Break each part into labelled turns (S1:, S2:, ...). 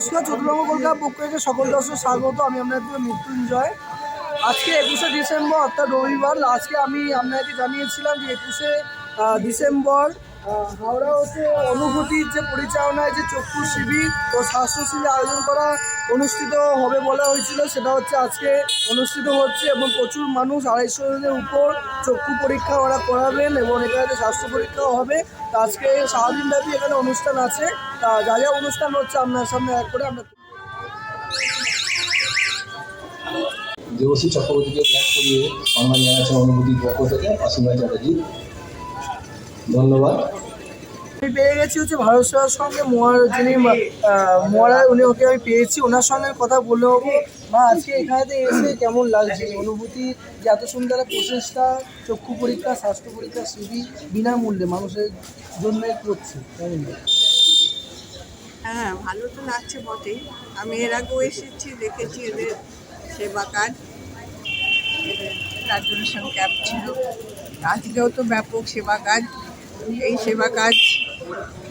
S1: নমস্কার চতুরঙ্গ পক্ষ থেকে সকল দর্শক স্বাগত, আমি আপনাদের মৃত্যুঞ্জয়। আজকে একুশে ডিসেম্বর, অর্থাৎ রবিবার, আজকে আমি আপনাকে জানিয়েছিলাম যে একুশে ডিসেম্বর হাওড়া হচ্ছে অনুভূতির যে পরিচালনায় যে চক্ষু শিবির ও স্বাস্থ্য শিবির আয়োজন করা অনুষ্ঠিত হবে বলা হয়েছিল, সেটা হচ্ছে আজকে অনুষ্ঠিত হচ্ছে এবং প্রচুর মানুষ আড়াইশো জনের উপর চক্ষু পরীক্ষা ওরা করাবেন এবং এখানে স্বাস্থ্য পরীক্ষাও হবে, তা আজকে সারাদিন ব্যাপী এখানে অনুষ্ঠান আছে। তা যা যা অনুষ্ঠান হচ্ছে আপনার সামনে এক করে আমরা
S2: দেবশ্রী চক্রবর্তীকে ব্যাক করিয়ে সম্মান অনুভূতির পক্ষ থেকে অসীমা চ্যাটার্জি। ধন্যবাদ।
S1: আমি পেয়ে গেছি হচ্ছে ভারত সেবার সঙ্গে মোয়ার যিনি মোয়ারা উনি ওকে আমি পেয়েছি। ওনার সঙ্গে কথা বলে হব। মা আজকে এখানেতে এসে কেমন লাগছে? অনুভূতি যে এত সুন্দর প্রচেষ্টা, চক্ষু পরীক্ষা, স্বাস্থ্য পরীক্ষা শিবির বিনামূল্যে মানুষের জন্য করছে।
S3: হ্যাঁ ভালো তো লাগছে বটেই। আমি এর আগেও এসেছি, দেখেছি এদের সেবা কাজ। ব্লাড ক্যাম্প ছিল। আজকেও তো ব্যাপক সেবা কাজ। এই সেবা কাজ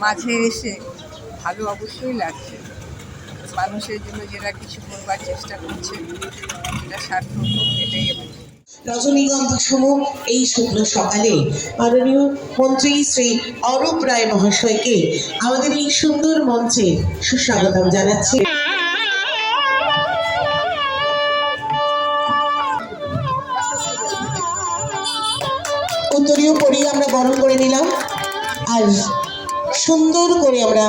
S3: মাঝে এসে ভালো অবশ্যই লাগছে। মানুষের জন্য যারা কিছু করবার চেষ্টা করছে এটা সার্থক এটাই
S4: রজনীগন্ধা সম এই শুক্ল সকালে মাননীয় মন্ত্রী শ্রী অরূপ রায় মহাশয়কে আমাদের এই সুন্দর মঞ্চে সুস্বাগতম জানাচ্ছি। উত্তরীয় পরিয়ে আমরা বরণ করে নিলাম। আর সুন্দর করে আমরা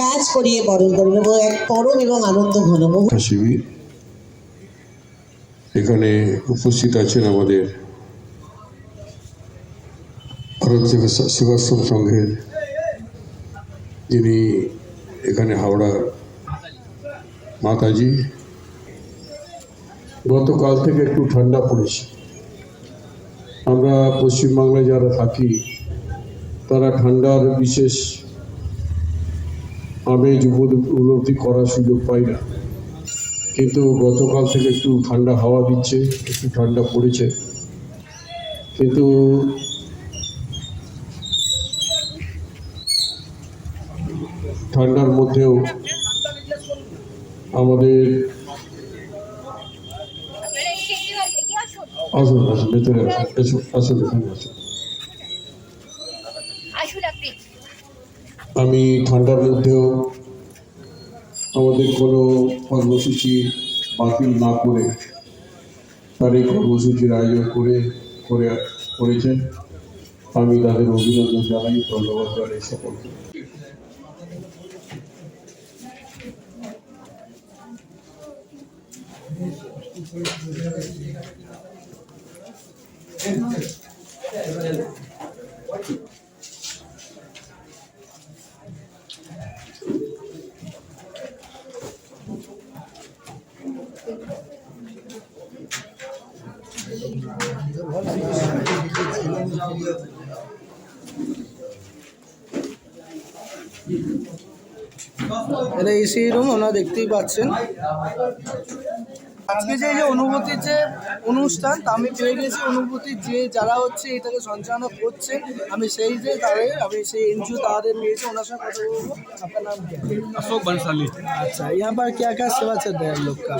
S4: ব্যাচ করিয়ে বরণ করে নেব, এক পরম এবং আনন্দ ঘন।
S5: শিবির এখানে উপস্থিত আছেন আমাদের ভারত সেবা সেবাশ্রম সংঘের যিনি এখানে হাওড়ার মাতাজি গতকাল থেকে একটু ঠান্ডা পড়েছে আমরা পশ্চিমবাংলায় যারা থাকি, তারা ঠান্ডার বিশেষ আমেজ উপলব্ধি- উপলব্ধি করার সুযোগ পাই না। কিন্তু গতকাল থেকে একটু ঠান্ডা হাওয়া দিচ্ছে, একটু ঠান্ডা পড়েছে। কিন্তু ঠান্ডার মধ্যেও আমাদের আসুন আসুন, ভেতরে আসুন আসুন আসুন
S6: আসুন।
S5: আমি ঠান্ডার মধ্যেও আমাদের কোনো কর্মসূচি বাতিল না করে তার এই কর্মসূচির আয়োজন করে করে, করেছেন। আমি তাদের অভিনন্দন জানাই, ধন্যবাদ জানাই সকলকে।
S1: এটা এসি রুম ওনারা দেখতেই পাচ্ছেন। আজকে যে এই যে অনুভূতির যে অনুষ্ঠান তা আমি পেয়ে গেছি অনুভূতির যে যারা হচ্ছে এটাকে সঞ্চালনা করছেন আমি সেই যে তাদের আমি সেই এনজিও তাদের পেয়েছি ওনার সঙ্গে কথা বলবো আপনার নাম কি
S7: अशोक बंसाली
S1: अच्छा यहाँ पर क्या क्या सेवा चल रहा है हम लोग का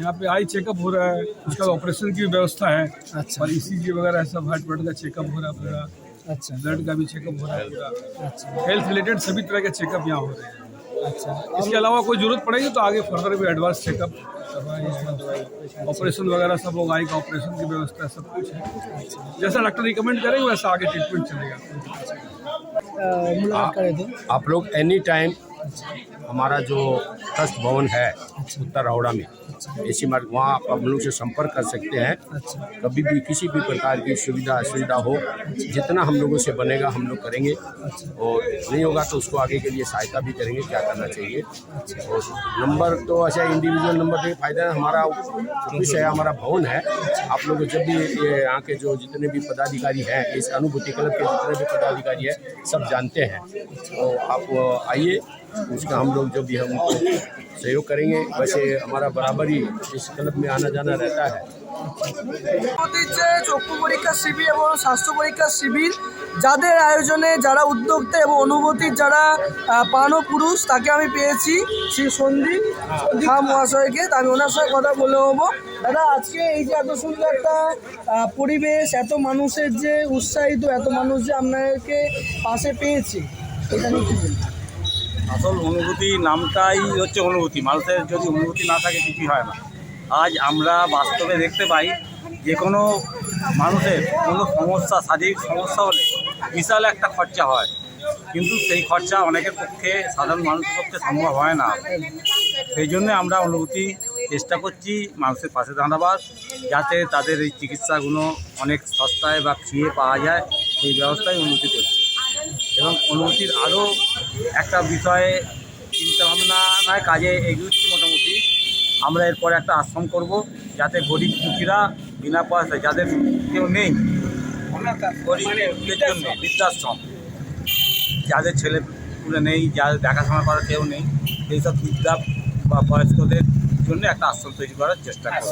S7: यहाँ पे आई चेकअप हो रहा है उसका ऑपरेशन की भी व्यवस्था है
S1: अच्छा
S7: और ईसीजी वगैरह सब हार्ट ब्लड का चेकअप हो रहा है पूरा
S1: अच्छा
S7: ब्लड का भी चेकअप हो रहा है पूरा
S1: अच्छा
S7: हेल्थ रिलेटेड सभी तरह के चेकअप यहाँ हो रहे हैं
S1: अच्छा
S7: इसके अलावा कोई जरूरत पड़ेगी तो आगे फर्दर भी एडवांस चेकअप ऑपरेशन वगैरह सब होगा एक ऑपरेशन की व्यवस्था सब कुछ है। जैसा डॉक्टर रिकमेंड करेंगे वैसा आगे ट्रीटमेंट चलेगा।
S1: मुलाकात करें तो।
S8: आप लोग एनी टाइम हमारा जो ट्रस्ट भवन है उत्तर हावड़ा में एसी मार्ग वहाँ आप हम लोग से संपर्क कर सकते हैं।
S1: अच्छा
S8: कभी भी किसी भी प्रकार की सुविधा, असुविधा हो, जितना हम लोगों से बनेगा हम लोग करेंगे। और नहीं होगा तो उसको आगे के लिए सहायता भी करेंगे, क्या करना चाहिए। और नंबर तो ऐसा इंडिविजुअल नंबर पे फ़ायदा हमारा ऑफ़िस है, हमारा भवन है। आप लोग जब भी ये यहाँ के जो जितने भी पदाधिकारी हैं, इस अनुभूति क्लब के जितने भी पदाधिकारी हैं, सब जानते हैं। तो आप आइए उसका हम लोग जो भी हम उनको सहयोग करेंगे वैसे हमारा बराबर ही इस क्लब में आना जाना रहता है
S1: আমাদের যে চক্ষু পরীক্ষা শিবির এবং স্বাস্থ্য পরীক্ষা শিবির যাদের আয়োজনে যারা উদ্যোক্তা এবং অনুভূতির যারা আহ, পান ও পুরুষ তাকে আমি পেয়েছি শ্রী সন্দীপ খা মহাশয়কে তা আমি ওনার সঙ্গে কথা বলে নেবো দাদা আজকে এই যে এত সুন্দর একটা আহ, পরিবেশ এত মানুষের যে উৎসাহিত এত মানুষ যে আপনাকে পাশে পেয়েছে এটা নিয়ে কি বলবেন?
S6: আসল অনুভূতি নামটাই হচ্ছে অনুভূতি। মানুষের যদি অনুভূতি না থাকে কিছুই হয় না। আজ আমরা বাস্তবে দেখতে পাই যে কোনো মানুষের কোনো সমস্যা, শারীরিক সমস্যা হলে বিশাল একটা খরচা হয়। কিন্তু সেই খরচা অনেকের পক্ষে, সাধারণ মানুষের পক্ষে সম্ভব হয় না। সেই জন্য আমরা অনুভূতি চেষ্টা করছি মানুষের পাশে দাঁড়াবার, যাতে তাদের এই চিকিৎসাগুলো অনেক সস্তায় বা ফ্রিয়ে পাওয়া যায়। সেই ব্যবস্থায় উন্নতি করছি। এবং অনুভূতির আরও একটা বিষয়ে চিন্তাভাবনা নয় কাজে এগিয়েছি মোটামুটি। আমরা এরপরে একটা আশ্রম করব যাতে গরিব দুঃখীরা বিনা পয়সায় যাদের কেউ নেই গরিবের জন্য বৃদ্ধাশ্রম। যাদের ছেলে পুলে নেই যাদের দেখাশোনা করার কেউ নেই সেই সব বৃদ্ধা বা বয়স্কদের জন্য একটা আশ্রম তৈরি করার চেষ্টা করব।